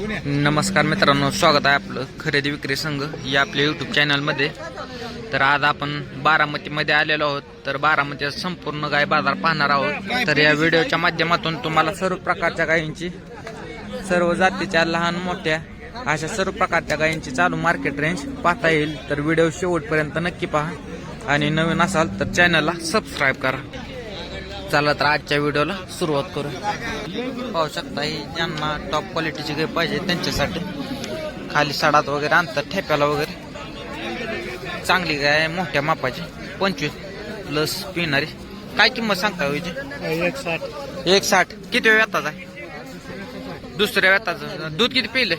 नमस्कार मित्रांनो स्वागत आहे आपलं खरेदी विक्री संघ या आपल्या युट्यूब चॅनलमध्ये तर आज आपण बारामतीमध्ये आलेलो आहोत. तर बारामतीचा संपूर्ण गाय बाजार पाहणार आहोत. तर या व्हिडिओच्या माध्यमातून तुम्हाला सर्व प्रकारच्या गायींची सर्व जातीच्या लहान मोठ्या अशा सर्व प्रकारच्या गायींची चालू मार्केट रेंज पाहता येईल. तर व्हिडिओ शेवटपर्यंत नक्की पहा. आणि नवीन असाल तर चॅनलला सबस्क्राईब करा. चला तर आजच्या व्हिडिओला सुरुवात करू. पाहू शकता ही ज्यांना टॉप क्वालिटीची गाय पाहिजे त्यांच्यासाठी. खाली साडात वगैरे आणतात ठेप्याला वगैरे. चांगली गाय मोठ्या मापाची. पंचवीस प्लस पिणारी. काय किंमत सांगता हो हिची? एक साठ एक साठ किती वेळ व्यताचा आहे? दुसऱ्या व्यताचं दूध किती पिले?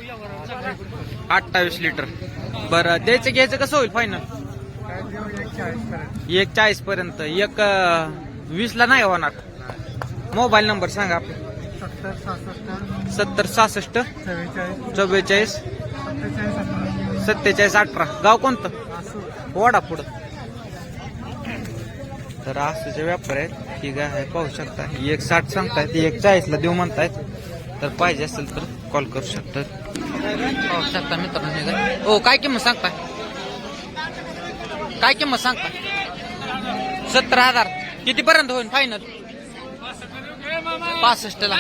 अठ्ठावीस लिटर बरं द्यायचं घ्यायचं कसं होईल फायनल एक चाळीस पर्यंत एक अं, वीस ला नाही होणार. मोबाईल नंबर सांगा. आपला सत्तर सहासष्ट सत्तर सहासष्ट चव्वेचाळीस. चव्वेचाळीस सत्तेचाळीस सत्तेचाळीस अठरा. गाव कोणतं? असू वडा पुढं. तर आसूचे व्यापार आहेत. ही गाय आहे पाहू शकता. ही एक साठ सांगतायत ही एक चाळीसला देऊ म्हणतायत. तर पाहिजे असेल तर कॉल करू शकतात. पाहू शकता मित्रांनो ही गाय. काय किंमत सांगताय? काय किंमत सांगताय? सत्तर हजार. किती पर्यंत होईल फायनल पासष्ट ला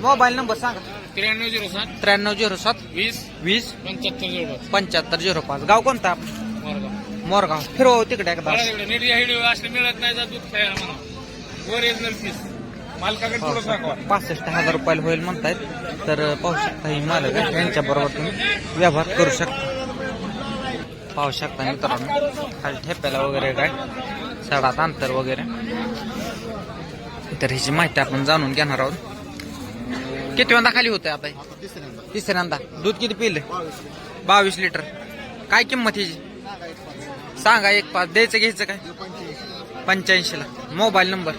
मोबाईल नंबर सांगा. त्र्याण्णव झिरो सात. त्र्याण्णव झिरो सात. वीस. वीस. पंच्याहत्तर झिरो पंच्याहत्तर झिरो पाच. गाव कोणतं? मोरगाव. फिरव तिकडे एकदा. नीट या व्हिडिओ असले मिळत नाही तर दूध खायला म्हणा ओरिजिनल पीस मालकाकडे थोडं दाखवा. पासष्ट हजार रुपयाला होईल म्हणतायत. तर पाहू शकता ही मालक आहे. यांच्या बरोबर तुम्ही व्यवहार करू शकता. पाहू शकता मित्रांनो. खाली ठेप्याला वगैरे काय. सडात अंतर वगैरे. तर ह्याची माहिती आपण जाणून घेणार आहोत. किती वेळा खाली होते आता तिसऱ्यांदा. दूध किती पिलं? बावीस लिटर. काय किंमत ह्याची? सांगा एक पाच द्यायचं घ्यायचं काय? पंच्याऐंशी ला मोबाईल नंबर.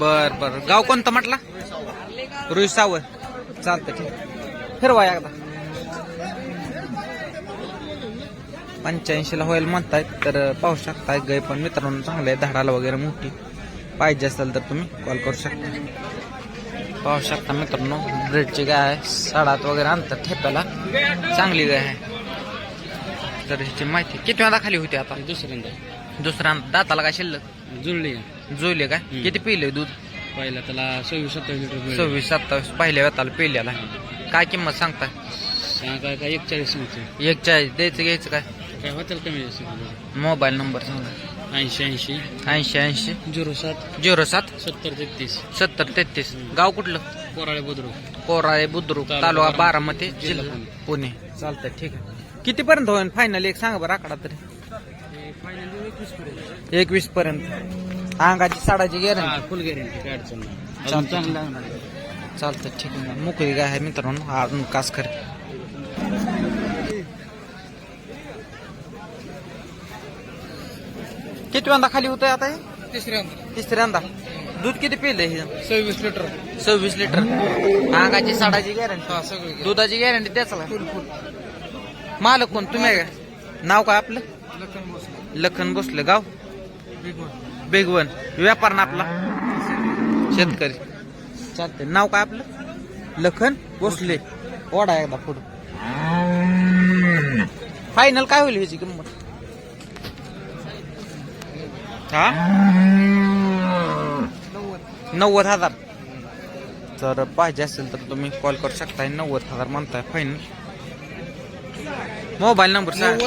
बर बर. गाव कोणतं म्हटला? रुईसावर चालतं ठीक फिरवा एकदा. पंच्याऐंशी ला होईल म्हणतायत तर पाहू शकताय. गाय पण मित्रांनो चांगले आहे धाडाला वगैरे मोठी पाहिजे असेल तर तुम्ही कॉल करू शकता. पाहू शकता मित्रांनो ब्रेडची गाय आहे साडात वगैरे आणतात ठेप्याला. चांगली गाय आहे. तर ह्याची माहिती किती वेळा खाली होती आता? दुसऱ्यांदा. दुसऱ्या दाताला काय शिल्लक? जुळली जुळले काय. किती पिले दूध? पहिला त्याला सव्वीस सत्तावीस लिटर. सव्वीस सत्तावीस पहिल्या वेताला पिल्याला. काय किंमत सांगताय? काय काय एक चाळीस सांगतो एक चाळीस द्यायचं घ्यायचं काय? काय कमी जास्त मोबाईल नंबर सांगा. ऐंशी ऐंशी. ऐंशी ऐंशी. झिरो सात. झिरो सात. सत्तर तेहतीस. सत्तर तेहतीस. गाव कुठलं? कोराळे बुद्रुक. कोराळे बुद्रुक तालुका तालुका बारामती जिल्हा जिल्हा पुणे. चालतंय ठीक आहे. किती पर्यंत होईल फायनल एक सांगा बरं आकडा तरी. एकवीस पर्यंत. अंगाची साडाची गॅरंटी फुल गॅरंटी काय अडचण नाही. अजून चालतं. चांगलं लागणार आहे. चालतं ठीक आहे. मोकळी गाय आहे मित्रांनो. हा अजून कास कर. किती वेळा खाली होतंय आता हे? तिसऱ्यांदा तिसऱ्यांदा दूध किती पिले हे? सव्वीस लिटर. सव्वीस लिटर. अंगाची साडाची गॅरंटी हा सगळं दुधाची गॅरंटी त्याच मालक कोण? तुम्ही आहे का? नाव काय आपलं? लखन बसला लखन बसलं गाव? बिग वन. बेगवन. व्यापार ना आपला? शेतकरी. चालतंय. नाव काय आपलं? लखन भोसले. ओढा एकदा पुढं. फायनल काय होईल ह्याची किंमत? हा? नव्वद हजार. तर पाहिजे असेल तर तुम्ही कॉल करू शकताय. नव्वद हजार म्हणताय फायनल मोबाईल नंबर सांग.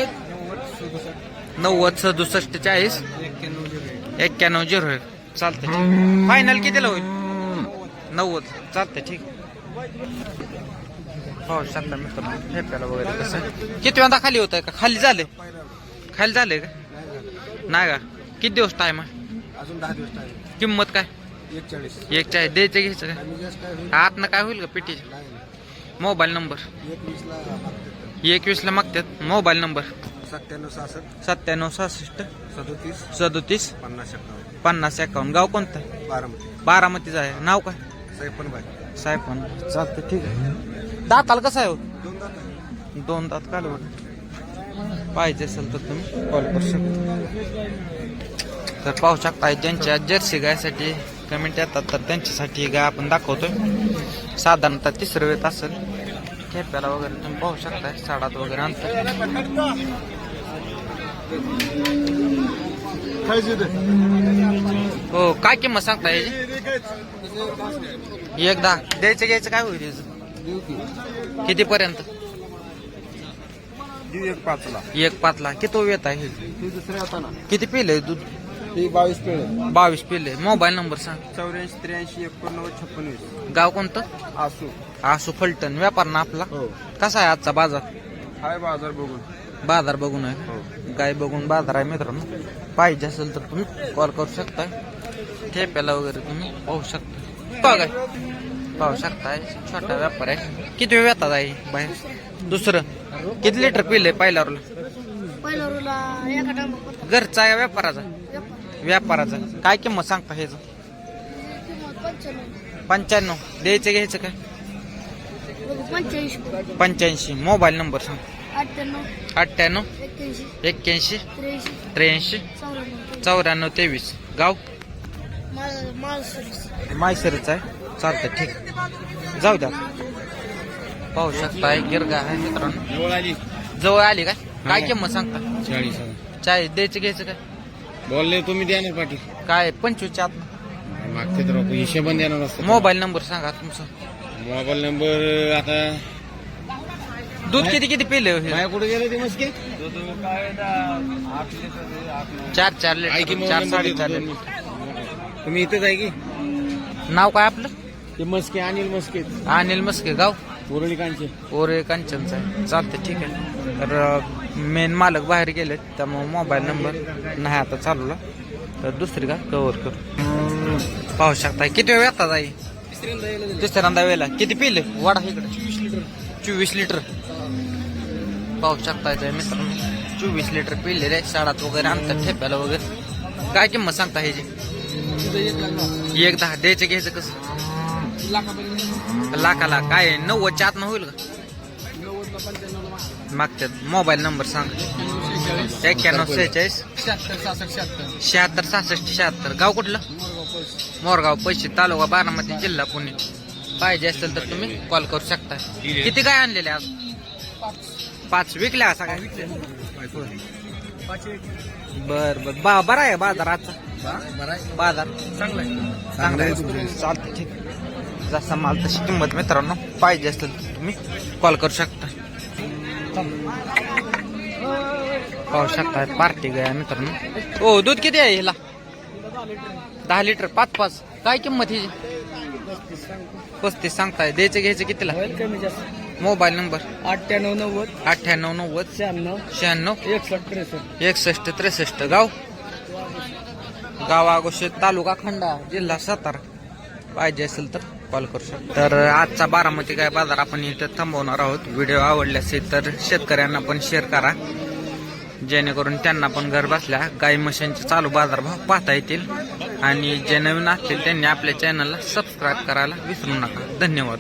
नव्वद. सदुसष्ट चाळीस. एक्क्याण्णव झिरो एक. चालतंय फायनल कितीला होईल? नव्वद. चालतंय ठीक. हो शकता मित्रांनो ठेप्याला वगैरे कसं किती वेळा खाली होत आहे का? खाली झाले खाली झाले का? नाही का? किती दिवस टाइम आहे? अजून दहा दिवस टाइम किंमत काय? एक चाळीस एक चाळीस द्यायचं घ्यायचं काय जास्त काय होईल? आतनं काय होईल का पेटीचे? नाही. Mobile number? एकवीसला एकवीसला मागतात? Mobile number? सत्त्याण्णव सहासष्ट. सत्त्याण्णव सहासष्ट. सदोतीस. सदोतीस. पन्नास एक्कावन्न पन्नास एकावन्न. गाव कोणतं? बारामती. बारामतीचं आहे. नाव काय? सैपन बाय साहेब पण चालतं ठीक आहे. दाताला कसं आहे हो? दोन दात आहे. दोन दात कालवड पाहिजे असेल तर तुम्ही कॉल करू शकता. तर पाहू शकता ज्यांच्या जर्सी गायसाठी कमेंट येतात तर त्यांच्यासाठी ही गाय आपण दाखवतोय. साधारणतः तिसरं वेत असेल. ठेप्याला वगैरे तुम्ही पाहू शकताय साडात वगैरे आणतो हो काय किंमत सांगता याची? एकदा. द्यायचं घ्यायचं काय होईल? किती पर्यंत एक पाचला. एक पाचला. किती वेत आहे? किती पिले दूध? ती बावीस पेळे बावीस पिले मोबाईल नंबर सांग. चौऱ्याऐंशी त्र्याऐंशी एकोणनव्वद छप्पन वीस. गाव कोणतं? आसू. आसू फलटण. व्यापार ना आपला? हो. कसा आहे आजचा बाजार? हाय बाजार बघून. बाजार बघून आहे. हो. गाय बघून बाजार आहे मित्रांनो. पाहिजे असेल तर तुम्ही कॉल करू शकता ठेप्याला वगैरे तुम्ही पाहू शकता. बघा पाहू शकताय. छोटा व्यापार आहे. किती वेळ येतात आहे बाहेर. दुसरं. किती लिटर पिले पहिल्यावर पहिला रुला एका टायमा घरचा आहे व्यापाराचा? व्यापाराचा. काय किंमत सांगता ह्याचं? पंच्याण्णव. द्यायचं घ्यायचं काय? पंच्याऐंशी. मोबाईल नंबर सांग. अठ्ठ्याण्णव एक्क्याऐंशी त्र्याऐंशी चौऱ्याण्णव तेवीस. गाव? मायसरच आहे. चालतं ठीक. जाऊ द्या. पाहू शकता गिरगा आहे मित्रांनो. जवळ आली. काय? काय किंमत सांगता? चाळीस चाय द्यायचं घ्यायचं काय? बोलले तुम्ही द्या ना पाटील. काय पंचवीसच्या आत? मागचे तर हिशेबन देणार असतो मोबाईल नंबर सांगा तुमचा. मोबाईल नंबर आता दूध किती किती पिले? काय कुठे गेले ते मस्के? चार चार आहे की लिटर चार मोबाईल साडेचार लिटर. तुम्ही इथंच आहे की? नाव काय आपलं? ते मस्के अनिल मस्के. अनिल मस्के गाव? उरळीकांचे. ओरे कांचनचा आहे. चालते ठीक आहे. तर मेन मालक बाहेर गेले त्यामुळे मोबाईल नंबर नाही आता चालूला तर दुसरी का? कवर करू. पाहू शकता किती वेळ येतात आई? तिसऱ्यांदा वेळेला किती पिले? वाडा इकडे. चोवीस लिटर. पाहू शकता मित्रांनो. चोवीस लिटर पिलेले शाळात वगैरे आणतात ठेप्याला वगैरे. काय किंमत सांगता ह्याची? एक दहा. द्यायचं घ्यायचं कसं? लाखाला. काय? नव्वदच्या आत होईल का? मागच्यात मोबाईल नंबर सांग. एक्क्याण्णव सेहेचाळीस. शहात्तर सहासष्ट शहात्तर. गाव कुठलं? मोरगाव पैसे तालुका बारामती जिल्हा पुणे. पाहिजे असेल तर तुम्ही कॉल करू शकता. किती काय आणलेले आज? पाच. विकल्या असा काय बर बर. बा बरा आहे बाजार आजचा. बाजार? चांगला आहे. चालतं ठीक जसा माल तशी किंमत मित्रांनो पाहिजे असेल तर तुम्ही कॉल करू शकता. पाहू शकता पार्टी गया मित्रांनो. हो दूध किती आहे ह्याला दहा लिटर पाच पाच. काय किंमत हिची? पस्तीस सांगताय. द्यायचं घ्यायचं कितीला? Mobile number? अठ्ठ्याण्णव नव्वद. अठ्ठ्याण्णव नव्वद. शहाण्णव. शहाण्णव. एकसष्ट त्रेसष्ट. एकसष्ट त्रेसष्ट. गाव? गाव आगोशे तालुका खंडा जिल्हा सातारा. पाहिजे असेल तर कॉल करू शकतो. तर आजचा बारामती गाय बाजार आपण इथं थांबवणार आहोत. व्हिडिओ आवडले असेल तर शेतकऱ्यांना पण शेअर करा. जेणेकरून त्यांना पण घर बसल्या गाई म्हशींचे चालू बाजारभाव पाहता येतील. आणि जे नवीन असतील त्यांनी आपल्या चॅनलला सबस्क्राईब करायला विसरू नका. धन्यवाद.